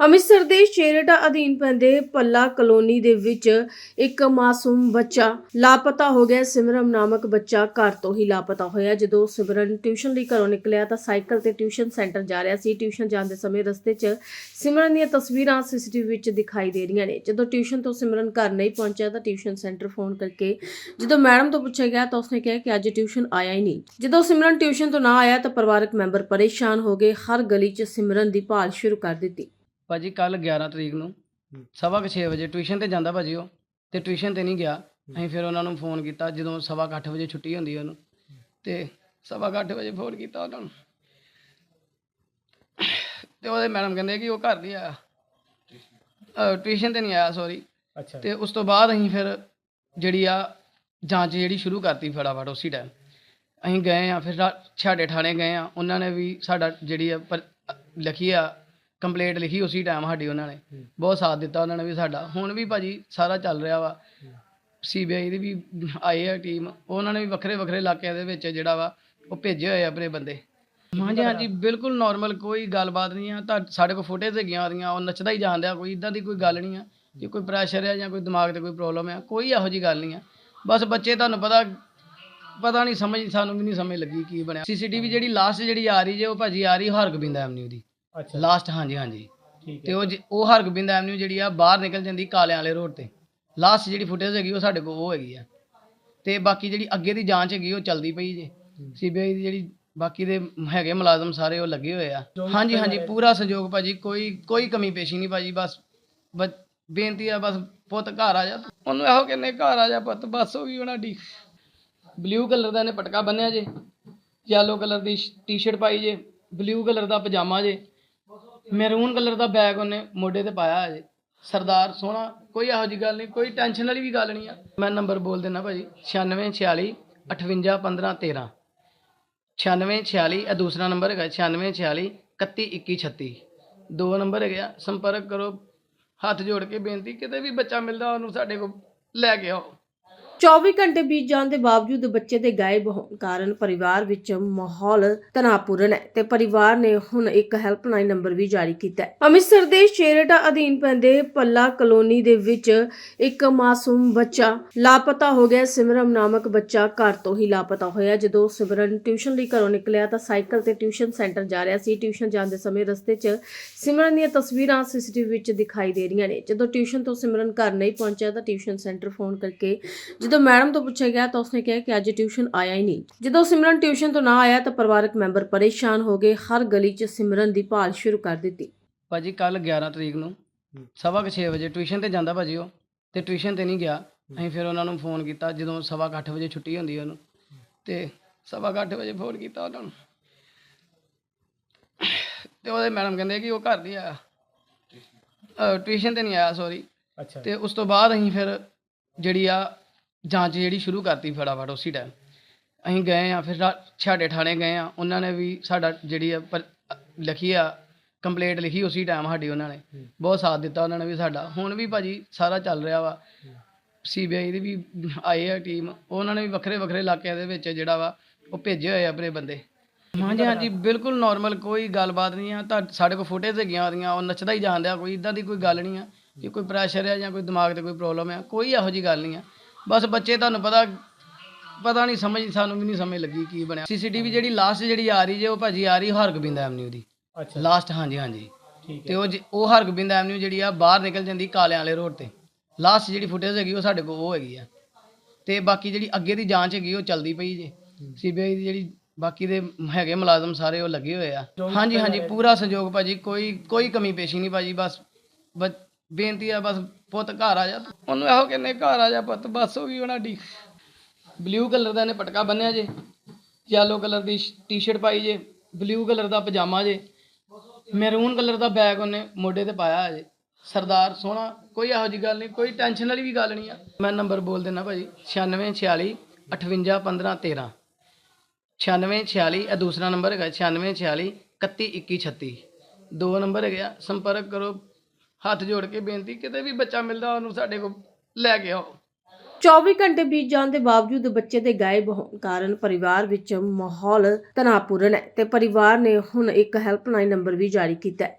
ਅੰਮ੍ਰਿਤਸਰ ਦੇ ਸ਼ੇਰਟਾ ਅਧੀਨ ਪੈਂਦੇ ਪੱਲਾ ਕਲੋਨੀ ਦੇ ਵਿੱਚ ਇੱਕ ਮਾਸੂਮ ਬੱਚਾ ਲਾਪਤਾ ਹੋ ਗਿਆ। ਸਿਮਰਨ ਨਾਮਕ ਬੱਚਾ ਘਰ ਤੋਂ ਹੀ ਲਾਪਤਾ ਹੋਇਆ। ਜਦੋਂ ਸਿਮਰਨ ਟਿਊਸ਼ਨ ਲਈ ਘਰੋਂ ਨਿਕਲਿਆ ਤਾਂ ਸਾਈਕਲ ਤੇ ਟਿਊਸ਼ਨ ਸੈਂਟਰ ਜਾ ਰਿਹਾ ਸੀ। ਟਿਊਸ਼ਨ ਜਾਂਦੇ ਸਮੇਂ ਰਸਤੇ 'ਚ ਸਿਮਰਨ ਦੀਆਂ ਤਸਵੀਰਾਂ ਸੀਸੀਟੀਵੀ ਵਿੱਚ ਦਿਖਾਈ ਦੇ ਰਹੀਆਂ ਨੇ। ਜਦੋਂ ਟਿਊਸ਼ਨ ਤੋਂ ਸਿਮਰਨ ਘਰ ਨਹੀਂ ਪਹੁੰਚਿਆ ਤਾਂ ਟਿਊਸ਼ਨ ਸੈਂਟਰ ਫੋਨ ਕਰਕੇ ਜਦੋਂ ਮੈਡਮ ਤੋਂ ਪੁੱਛਿਆ ਗਿਆ ਤਾਂ ਉਸਨੇ ਕਿਹਾ ਕਿ ਅੱਜ ਟਿਊਸ਼ਨ ਆਇਆ ਹੀ ਨਹੀਂ। ਜਦੋਂ ਸਿਮਰਨ ਟਿਊਸ਼ਨ ਤੋਂ ਨਾ ਆਇਆ ਤਾਂ ਪਰਿਵਾਰਕ ਮੈਂਬਰ ਪਰੇਸ਼ਾਨ ਹੋ ਗਏ। ਹਰ ਗਲੀ 'ਚ ਸਿਮਰਨ ਦੀ ਭਾਲ ਸ਼ੁਰੂ ਕਰ ਦਿੱਤੀ। ਭਾਜੀ ਕੱਲ 11 ਤਰੀਕ ਨੂੰ ਸਵਾ ਕੁ ਛੇ ਵਜੇ ਟਿਊਸ਼ਨ ਤੇ ਜਾਂਦਾ ਭਾਜੀ ਉਹ ਤੇ ਟਿਊਸ਼ਨ ਤੇ ਨਹੀਂ ਗਿਆ। ਅਸੀਂ ਫਿਰ ਉਹਨਾਂ ਨੂੰ ਫੋਨ ਕੀਤਾ ਜਦੋਂ ਸਵਾ ਕੁ ਅੱਠ ਵਜੇ ਛੁੱਟੀ ਹੁੰਦੀ ਉਹਨੂੰ ਤੇ ਸਵਾ ਕੁ ਅੱਠ ਵਜੇ ਫੋਨ ਕੀਤਾ ਉਹਨਾਂ ਨੂੰ। ਤੇ ਉਹਦੇ ਮੈਡਮ ਕਹਿੰਦੇ ਕਿ ਉਹ ਘਰ ਨਹੀਂ ਆਇਆ। ਟਿਊਸ਼ਨ ਤੇ ਨਹੀਂ ਆਇਆ ਸੌਰੀ ਅੱਛਾ। ਤੇ ਉਸ ਤੋਂ ਬਾਅਦ ਅਸੀਂ ਫਿਰ ਜਿਹੜੀ ਆ ਜਾਂਚ ਜਿਹੜੀ ਸ਼ੁਰੂ ਕਰਤੀ ਫਟਾਫਟ ਉਸੇ ਟਾਈਮ ਅਸੀਂ ਗਏ ਆ ਫਿਰ ਸਾਡੇ ਥਾਣੇ ਗਏ ਆ। ਉਹਨਾਂ ਨੇ ਵੀ ਸਾਡਾ ਜਿਹੜੀ ਆ ਲਿਖੀ ਆ ਕੰਪਲੇਂਟ ਲਿਖੀ ਉਸੇ ਟਾਈਮ ਸਾਡੀ ਉਹਨਾਂ ਨੇ। ਬਹੁਤ ਸਾਥ ਦਿੱਤਾ ਉਹਨਾਂ ਨੇ ਵੀ ਸਾਡਾ। ਹੁਣ ਵੀ ਭਾਜੀ ਸਾਰਾ ਚੱਲ ਰਿਹਾ ਵਾ। ਸੀਬੀਆਈ ਦੀ ਵੀ ਆਈ ਆ ਟੀਮ ਉਹਨਾਂ ਨੇ ਵੀ ਵੱਖਰੇ ਵੱਖਰੇ ਇਲਾਕਿਆਂ ਦੇ ਵਿੱਚ ਜਿਹੜਾ ਵਾ ਉਹ ਭੇਜੇ ਹੋਏ ਆ ਆਪਣੇ ਬੰਦੇ। ਹਾਂਜੀ ਹਾਂਜੀ ਬਿਲਕੁਲ ਨਾਰਮਲ ਕੋਈ ਗੱਲਬਾਤ ਨਹੀਂ ਆ। ਤਾਂ ਸਾਡੇ ਕੋਲ ਫੁਟੇਜ ਹੈਗੀਆਂ ਉਹਦੀਆਂ ਉਹ ਨੱਚਦਾ ਹੀ ਜਾਂਦਿਆ ਕੋਈ ਇਦਾਂ ਦੀ ਕੋਈ ਗੱਲ ਨਹੀਂ ਆ। ਜੇ ਕੋਈ ਪ੍ਰੈਸ਼ਰ ਹੈ ਜਾਂ ਕੋਈ ਦਿਮਾਗ ਤੇ ਕੋਈ ਪ੍ਰੋਬਲਮ ਹੈ ਕੋਈ ਇਹੋ ਜੀ ਗੱਲ ਨਹੀਂ ਆ। ਬਸ ਬੱਚੇ ਤੁਹਾਨੂੰ ਪਤਾ ਪਤਾ ਨਹੀਂ ਸਮਝ ਸਾਨੂੰ ਵੀ ਨਹੀਂ ਸਮਝ ਲੱਗੀ ਕੀ ਬਣਿਆ। ਸੀਸੀਟੀਵੀ ਜਿਹੜੀ ਲਾਸਟ ਜਿਹੜੀ ਆ ਰਹੀ ਜੇ ਉਹ ਭਾਜੀ ਆ ਰਹੀ ਹਰਗੋਬਿੰਦ ਐਵਨਿਊ ਦੀ। ਅੱਛਾ। ਲਾਸਟ ਹਾਂਜੀ ਹਾਂਜੀ। ਠੀਕ ਤੇ ਹੈ ਉਹ ਜ- ਉਹ ਹਰਗੋਬਿੰਦ ਐਵਨਿਊ ਜਿਹੜੀ ਆ ਬਾਹਰ ਨਿਕਲ ਜਾਂਦੀ ਕਾਲਿਆਂ ਵਾਲੇ ਰੋਡ ਤੇ। ਲਾਸਟ ਜਿਹੜੀ ਫੁਟੇਜ ਹੈਗੀ ਉਹ ਸਾਡੇ ਕੋਲ ਉਹ ਹੈਗੀ ਆ। ਤੇ ਬਾਕੀ ਜਿਹੜੀ ਅੱਗੇ ਦੀ ਜਾਂਚ ਹੈਗੀ ਉਹ ਚੱਲਦੀ ਪਈ ਜੇ। ਸੀਬੀਆਈ ਦੀ ਜਿਹੜੀ ਬਾਕੀ ਦੇ ਹੈਗੇ ਮੁਲਾਜ਼ਮ ਸਾਰੇ ਉਹ ਲੱਗੇ ਹੋਏ ਆ। ਹਾਂਜੀ ਹਾਂਜੀ ਪੂਰਾ ਸਹਿਯੋਗ ਭਾਜੀ ਕੋਈ ਕੋਈ ਕਮੀ ਪੇਸ਼ੀ ਨਹੀਂ ਭਾਜੀ ਬਸ ਬ- ਬੇਨਤੀ ਆ ਬਸ ਪੁੱਤ ਘਰ ਆ ਜਾ ਉਹਨੂੰ ਇਹੋ ਕਹਿੰਦੇ ਘਰ ਆ ਜਾ ਪੁੱਤ ਬਸ ਹੋ ਗਈ ਉਹਨਾਂ ਦੀ। ਬਲੂ ਕਲਰ ਦਾ ਇਹਨੇ ਪਟਕਾ ਬੰਨਿਆ ਜੇ। ਯੈਲੋ ਕਲਰ ਦੀ ਟੀ-ਸ਼ਰਟ ਪਾਈ ਜੇ। ਬਲੂ ਕਲਰ ਦਾ ਪਜਾਮਾ ਜੇ। ਮੈਰੂਨ ਕਲਰ ਦਾ ਬੈਗ ਉਹਨੇ ਮੋਢੇ ਤੇ ਪਾਇਆ ਹੈ ਸਰਦਾਰ ਸੋਹਣਾ, ਕੋਈ ਇਹੋ ਜੀ ਗੱਲ ਨਹੀਂ, ਕੋਈ ਟੈਨਸ਼ਨ ਵਾਲੀ ਵੀ ਗੱਲ ਨਹੀਂ ਆ। ਮੈਂ ਨੰਬਰ ਬੋਲ ਦਿੰਦਾ ਭਾਜੀ 9646 58 15 13 9646 ਇਹ ਦੂਸਰਾ ਨੰਬਰ ਹੈਗਾ 9646 31 21 36 ਦੋ ਨੰਬਰ ਹੈਗੇ ਆ, ਸੰਪਰਕ ਕਰੋ, ਹੱਥ ਜੋੜ ਕੇ ਬੇਨਤੀ, ਕਿਤੇ ਵੀ ਬੱਚਾ ਮਿਲਦਾ ਉਹਨੂੰ ਸਾਡੇ ਕੋਲ, ਲੈ ਕੇ ਆਓ। 24 ਘੰਟੇ ਬੀਤ ਜਾਣ ਦੇ ਬਾਵਜੂਦ ਬੱਚੇ ਦੇ ਗਾਇਬ ਹੋਣ ਕਾਰਨ ਪਰਿਵਾਰ ਵਿੱਚ ਮਾਹੌਲ ਤਣਾਅਪੂਰਨ ਹੈ ਤੇ ਪਰਿਵਾਰ ਨੇ ਹੁਣ ਇੱਕ ਹੈਲਪਲਾਈਨ ਨੰਬਰ ਵੀ ਜਾਰੀ ਕੀਤਾ ਹੈ। ਅੰਮ੍ਰਿਤਸਰ ਦੇ ਛੇਰੇਟਾ ਅਧੀਨ ਪੈਂਦੇ ਪੱਲਾ ਕਲੋਨੀ ਦੇ ਵਿੱਚ ਇੱਕ ਮਾਸੂਮ ਬੱਚਾ ਲਾਪਤਾ ਹੋ ਗਿਆ। ਸਿਮਰਨ ਨਾਮਕ ਬੱਚਾ ਘਰ ਤੋਂ ਹੀ ਲਾਪਤਾ ਹੋਇਆ। ਜਦੋਂ ਸਿਮਰਨ ਟਿਊਸ਼ਨ ਲਈ ਘਰੋਂ ਨਿਕਲਿਆ ਤਾਂ ਸਾਈਕਲ ਤੇ ਟਿਊਸ਼ਨ ਸੈਂਟਰ ਜਾ ਰਿਹਾ ਸੀ। ਟਿਊਸ਼ਨ ਜਾਂਦੇ ਸਮੇਂ ਰਸਤੇ 'ਚ ਸਿਮਰਨ ਦੀਆਂ ਤਸਵੀਰਾਂ ਸੀਸੀਟੀਵੀ ਵਿੱਚ ਦਿਖਾਈ ਦੇ ਰਹੀਆਂ ਨੇ। ਜਦੋਂ ਟਿਊਸ਼ਨ ਤੋਂ ਸਿਮਰਨ ਘਰ ਨਹੀਂ ਪਹੁੰਚਿਆ ਤਾਂ ਟਿਊਸ਼ਨ ਸੈਂਟਰ ਫੋਨ ਕਰਕੇ ਜਦੋਂ ਮੈਡਮ ਤੋਂ ਪੁੱਛਿਆ ਗਿਆ ਤਾਂ ਉਸਨੇ ਕਿਹਾ ਕਿ ਅੱਜ ਟਿਊਸ਼ਨ ਆਇਆ ਹੀ ਨਹੀਂ। ਜਦੋਂ ਸਿਮਰਨ ਟਿਊਸ਼ਨ ਤੋਂ ਨਾ ਆਇਆ ਤਾਂ ਪਰਿਵਾਰਕ ਮੈਂਬਰ ਪਰੇਸ਼ਾਨ ਹੋ ਗਏ ਹਰ ਗਲੀ 'ਚ ਸਿਮਰਨ ਦੀ ਭਾਲ ਸ਼ੁਰੂ ਕਰ ਦਿੱਤੀ। ਭਾਜੀ ਕੱਲ 11 ਤਰੀਕ ਨੂੰ ਸਵਾ ਕੁ ਛੇ ਵਜੇ ਟਿਊਸ਼ਨ ਤੇ ਜਾਂਦਾ ਭਾਜੀ ਉਹ ਤੇ ਟਿਊਸ਼ਨ ਤੇ ਨਹੀਂ ਗਿਆ। ਅਸੀਂ ਫਿਰ ਉਹਨਾਂ ਨੂੰ ਫੋਨ ਕੀਤਾ ਜਦੋਂ ਸਵਾ ਕੁ ਅੱਠ ਵਜੇ ਛੁੱਟੀ ਹੁੰਦੀ ਉਹਨੂੰ ਤੇ ਸਵਾ ਕੁ ਅੱਠ ਵਜੇ ਫੋਨ ਕੀਤਾ ਉਹਨਾਂ ਨੂੰ। ਤੇ ਉਹਦੇ ਮੈਡਮ ਕਹਿੰਦੇ ਕਿ ਉਹ ਘਰ ਨਹੀਂ ਆਇਆ। ਟਿਊਸ਼ਨ ਤੇ ਨਹੀਂ ਆਇਆ ਸੌਰੀ ਅੱਛਾ। ਤੇ ਉਸ ਤੋਂ ਬਾਅਦ ਅਸੀਂ ਫਿਰ ਜਿਹੜੀ ਆ ਜਾਂਚ ਜਿਹੜੀ ਸ਼ੁਰੂ ਕਰਤੀ ਫਟਾਫਟ ਉਸੇ ਟਾਈਮ ਅਸੀਂ ਗਏ ਆ ਫਿਰ ਸਾਡੇ ਥਾਣੇ ਗਏ ਆ ਉਹਨਾਂ ਨੇ ਵੀ ਸਾਡਾ ਜਿਹੜੀ ਆ ਪਰ- ਲਿਖੀ ਆ ਕੰਪਲੇਂਟ ਲਿਖੀ ਉਸੇ ਟਾਈਮ ਸਾਡੀ ਉਹਨਾਂ ਨੇ। ਬਹੁਤ ਸਾਥ ਦਿੱਤਾ ਉਹਨਾਂ ਨੇ ਵੀ ਸਾਡਾ। ਹੁਣ ਵੀ ਭਾਜੀ ਸਾਰਾ ਚੱਲ ਰਿਹਾ ਵਾ। ਸੀਬੀਆਈ ਦੀ ਵੀ ਆਈ ਆ ਟੀਮ ਉਹਨਾਂ ਨੇ ਵੀ ਵੱਖਰੇ ਵੱਖਰੇ ਇਲਾਕਿਆਂ ਦੇ ਵਿੱਚ ਜਿਹੜਾ ਵਾ ਉਹ ਭੇਜੇ ਹੋਏ ਆ ਆਪਣੇ ਬੰਦੇ। ਹਾਂਜੀ ਹਾਂਜੀ ਬਿਲਕੁਲ ਨਾਰਮਲ ਕੋਈ ਗੱਲਬਾਤ ਨਹੀਂ ਆ। ਤਾਂ ਸਾਡੇ ਕੋਲ ਫੁਟੇਜ ਹੈਗੀਆਂ ਉਹਦੀਆਂ ਉਹ ਨੱਚਦਾ ਹੀ ਜਾਂਦਿਆ ਕੋਈ ਇਦਾਂ ਦੀ ਕੋਈ ਗੱਲ ਨਹੀਂ ਆ। ਜੇ ਕੋਈ ਪ੍ਰੈਸ਼ਰ ਹੈ ਜਾਂ ਕੋਈ ਦਿਮਾਗ ਤੇ ਕੋਈ ਪ੍ਰੋਬਲਮ ਹੈ ਕੋਈ ਇਹੋ ਜੀ ਗੱਲ ਨਹੀਂ ਆ। ਬਸ ਬੱਚੇ ਤੁਹਾਨੂੰ ਪਤਾ ਪਤਾ ਨਹੀਂ ਸਮਝ ਸਾਨੂੰ ਵੀ ਨਹੀਂ ਸਮਝ ਲੱਗੀ ਕੀ ਬਣਿਆ। ਸੀਸੀਟੀਵੀ ਜਿਹੜੀ ਲਾਸਟ ਜਿਹੜੀ ਆ ਰਹੀ ਜੇ ਉਹ ਭਾਜੀ ਆ ਰਹੀ ਹਰਗੋਬਿੰਦ ਐਵਨਿਊ ਦੀ। ਅੱਛਾ। ਲਾਸਟ ਹਾਂਜੀ ਹਾਂਜੀ। ਠੀਕ ਤੇ ਉਹ ਜ- ਉਹ ਹਰਗੋਬਿੰਦ ਐਵਨਿਊ ਜਿਹੜੀ ਆ ਬਾਹਰ ਨਿਕਲ ਜਾਂਦੀ ਕਾਲਿਆਂ ਵਾਲੇ ਰੋਡ ਤੇ। ਲਾਸਟ ਜਿਹੜੀ ਫੁਟੇਜ ਹੈਗੀ ਉਹ ਸਾਡੇ ਕੋਲ ਉਹ ਹੈਗੀ ਆ। ਤੇ ਬਾਕੀ ਜਿਹੜੀ ਅੱਗੇ ਦੀ ਜਾਂਚ ਹੈਗੀ ਉਹ ਚੱਲਦੀ ਪਈ ਜੇ। ਸੀਬੀਆਈ ਦੀ ਜਿਹੜੀ ਬਾਕੀ ਦੇ ਹੈਗੇ ਮੁਲਾਜ਼ਮ ਸਾਰੇ ਉਹ ਲੱਗੇ ਹੋਏ ਆ। ਹਾਂਜੀ ਹਾਂਜੀ ਪੂਰਾ ਸਹਿਯੋਗ ਭਾਜੀ ਕੋਈ ਕੋਈ ਕਮੀ ਪੇਸ਼ੀ ਨਹੀਂ ਭਾਜੀ ਬਸ ਬ- ਬੇਨਤੀ ਆ ਬਸ ਪੁੱਤ ਘਰ ਆ ਜਾ ਉਹਨੂੰ ਇਹੋ ਕਹਿੰਦੇ, ਘਰ ਆ ਜਾ ਪੁੱਤ, ਬਸ ਹੋ ਗਈ ਉਹਨਾਂ ਦੀ। ਬਲੂ ਕਲਰ ਦਾ ਇਹਨੇ ਪਟਕਾ ਬੰਨਿਆ ਜੇ। ਯੈਲੋ ਕਲਰ ਦੀ ਟੀ-ਸ਼ਰਟ ਪਾਈ ਜੇ। ਬਲੂ ਕਲਰ ਦਾ ਪਜਾਮਾ ਜੇ। ਮੈਰੂਨ ਕਲਰ ਦਾ ਬੈਗ ਉਹਨੇ ਮੋਢੇ ਤੇ ਪਾਇਆ ਜੇ। ਸਰਦਾਰ ਸੋਹਣਾ, ਕੋਈ ਇਹੋ ਜੀ ਗੱਲ ਨਹੀਂ, ਕੋਈ ਟੈਨਸ਼ਨ ਵਾਲੀ ਵੀ ਗੱਲ ਨਹੀਂ ਆ। ਮੈਂ ਨੰਬਰ ਬੋਲ ਦਿੰਦਾ ਭਾਜੀ 9646 58 15 13 9646 ਇਹ ਦੂਸਰਾ ਨੰਬਰ ਹੈਗਾ 9646 31 21 36 ਦੋ ਨੰਬਰ ਹੈਗੇ ਆ, ਸੰਪਰਕ ਕਰੋ ਹੱਥ ਜੋੜ ਕੇ ਬੇਨਤੀ, ਕਿਤੇ ਵੀ ਬੱਚਾ ਮਿਲਦਾ, ਉਹਨੂੰ ਸਾਡੇ ਕੋਲ ਲੈ ਕੇ ਆਓ। 24 ਘੰਟੇ ਬੀਤ ਜਾਣ ਦੇ ਬਾਵਜੂਦ ਬੱਚੇ ਦੇ ਗਾਇਬ ਹੋਣ ਕਾਰਨ ਪਰਿਵਾਰ ਵਿੱਚ ਮਾਹੌਲ ਤਣਾਅਪੂਰਨ ਹੈ ਤੇ ਪਰਿਵਾਰ ਨੇ ਹੁਣ ਇੱਕ ਹੈਲਪਲਾਈਨ ਨੰਬਰ ਵੀ ਜਾਰੀ ਕੀਤਾ ਹੈ।